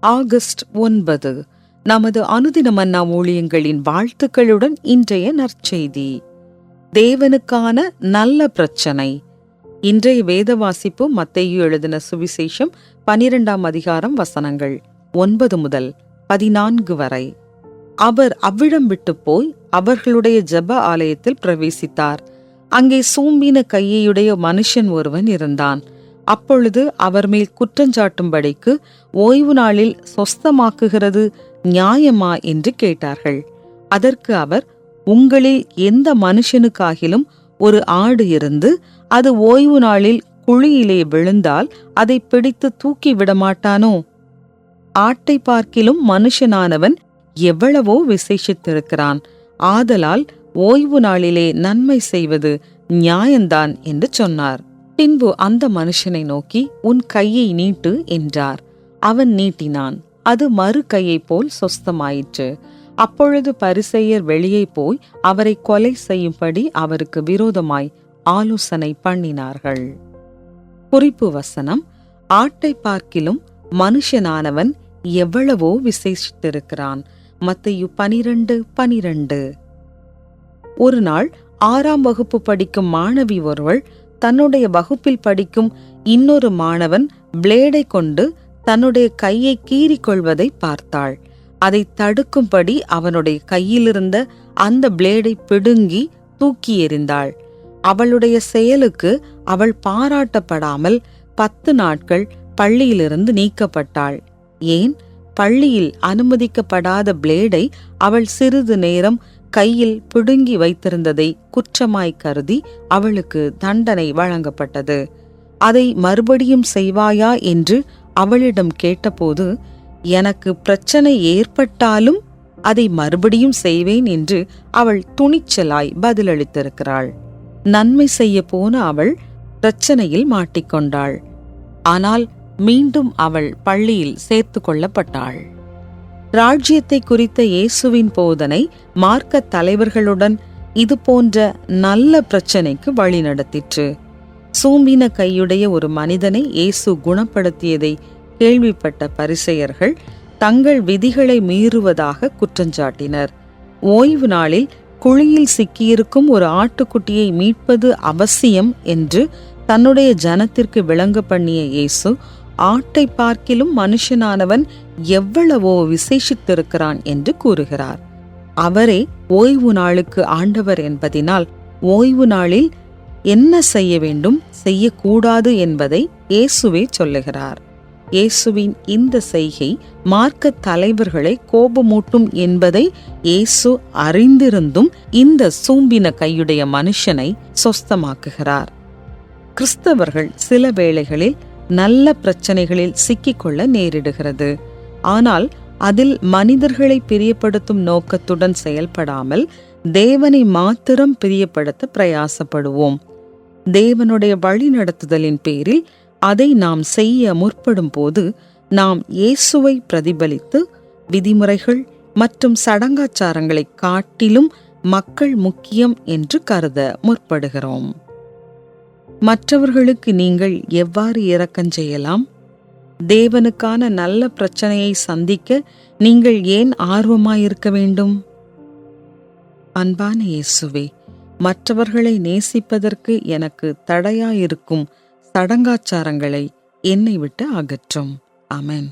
August ஒன்பது. நமது அனுதின மன்னா ஊழியங்களின் வாழ்த்துக்களுடன் இன்றைய நற்செய்தி. தேவனுக்கான நல்ல பிரச்சனை. இன்றைய வேத வாசிப்பு மத்தையு எழுதின சுவிசேஷம் பனிரெண்டாம் அதிகாரம் வசனங்கள் ஒன்பது முதல் பதினான்கு வரை. அவர் அவ்விடம் விட்டு போய் அவர்களுடைய ஜெப ஆலயத்தில் பிரவேசித்தார். அங்கே சூம்பின கையையுடைய மனுஷன் ஒருவன் இருந்தான். அப்பொழுது அவர் மேல் குற்றஞ்சாட்டும்படிக்கு ஓய்வு நாளில் சொஸ்தமாக்குகிறது நியாயமா என்று கேட்டார்கள். அதற்கு அவர் உங்களில் எந்த மனுஷனுக்காகிலும் ஒரு ஆடு இருந்து அது ஓய்வு நாளில் குழியிலே விழுந்தால் அதை பிடித்து தூக்கி விடமாட்டானோ? ஆட்டை பார்க்கிலும் மனுஷனானவன் எவ்வளவோ விசேஷித்திருக்கிறான். ஆதலால் ஓய்வு நாளிலே நன்மை செய்வது நியாயந்தான் என்று சொன்னார். பின்பு அந்த மனுஷனை நோக்கி உன் கையை நீட்டு என்றார். அவன் நீட்டினான். அது மறு கையைப் போல் சொஸ்தமாயிற்று. அப்பொழுது பரிசெயர் வெளியே போய் அவரை கொலை செய்யும்படி அவருக்கு விரோதமாய் ஆலோசனை பண்ணினார்கள். குறிப்பு வசனம் ஆட்டை பார்க்கிலும் மனுஷனானவன் எவ்வளவோ விசேஷித்திருக்கிறான். மத்தையு பனிரெண்டு பனிரெண்டு. ஒரு நாள் ஆறாம் வகுப்பு படிக்கும் மாணவி ஒருவள் தன்னுடைய வகுப்பில் படிக்கும் இன்னொரு மாணவன் பிளேடை கொண்டு தன்னுடைய கையை கீறிக் கொள்வதை பார்த்தாள். அதை தடுக்கும்படி அவனுடைய கையிலிருந்த அந்த பிளேடை பிடுங்கி தூக்கி எறிந்தாள். அவளுடைய செயலுக்கு அவள் பாராட்டப்படாமல் பத்து நாட்கள் பள்ளியிலிருந்து நீக்கப்பட்டாள். ஏன்? பள்ளியில் அனுமதிக்கப்படாத பிளேடை அவள் சிறிது நேரம் கையில் பிடுங்கி வைத்திருந்ததை குற்றமாய் கருதி அவளுக்கு தண்டனை வழங்கப்பட்டது. அதை மறுபடியும் செய்வாயா என்று அவளிடம் கேட்டபோது எனக்கு பிரச்சனை ஏற்பட்டாலும் அதை மறுபடியும் செய்வேன் என்று அவள் துணிச்சலாய் பதிலளித்திருக்கிறாள். நன்மை செய்ய போன அவள் பிரச்சனையில் மாட்டிக்கொண்டாள். ஆனால் மீண்டும் அவள் பள்ளியில் சேர்த்து கொள்ளப்பட்டாள். ராஜ்யத்தை குறித்த இயேசுவின் போதனை மார்க்க தலைவர்களுடன் இது போன்ற நல்ல பிரச்சனைக்கு வழிநடத்திற்று சூம்பின கையுடைய ஒரு மனிதனை இயேசு குணப்படுத்தியதை கேள்விப்பட்ட பரிசெயர்கள் தங்கள் விதிகளை மீறுவதாக குற்றஞ்சாட்டினர் ஓய்வு நாளில் குழியில் சிக்கியிருக்கும் ஒரு ஆட்டுக்குட்டியை மீட்பது அவசியம் என்று தன்னுடைய ஜனத்திற்கு விளங்க பண்ணிய இயேசு ஆட்டை பார்க்கிலும் மனுஷனானவன் எவ்வளவோ விசேஷித்திருக்கிறான் என்று கூறுகிறார். அவரே ஓய்வு நாளுக்கு ஆண்டவர் என்பதினால் ஓய்வு நாளில் என்ன செய்ய வேண்டும் செய்யக்கூடாது என்பதை இயேசுவே சொல்லுகிறார். இயேசுவின் இந்த செய்கை மார்க்க தலைவர்களை கோபமூட்டும் என்பதை இயேசு அறிந்திருந்தும் இந்த சூம்பின கையுடைய மனுஷனை சொஸ்தமாக்குகிறார். கிறிஸ்தவர்கள் சில வேளைகளில் நல்ல பிரச்சனைகளில் சிக்கிக்கொள்ள நேரிடுகிறது. ஆனால் அதில் மனிதர்களை பிரியப்படுத்தும் நோக்கத்துடன் செயல்படாமல் தேவனை மாத்திரம் பிரியப்படுத்த பிரயாசப்படுவோம். தேவனுடைய வழிநடத்துதலின் பேரில் அதை நாம் செய்ய முற்படும் போது நாம் இயேசுவை பிரதிபலித்து விதிமுறைகள் மற்றும் சடங்காச்சாரங்களை காட்டிலும் மக்கள் முக்கியம் என்று கருத முற்படுகிறோம். மற்றவர்களுக்கு நீங்கள் எவ்வாறு இரக்கம் செய்யலாம்? தேவனுக்கான நல்ல பிரச்சனையை சந்திக்க நீங்கள் ஏன் ஆர்வமாயிருக்க வேண்டும்? அன்பான இயேசுவே மற்றவர்களை நேசிப்பதற்கு எனக்கு தடையாயிருக்கும் சடங்காச்சாரங்களை என்னை விட்டு அகற்றும். அமென்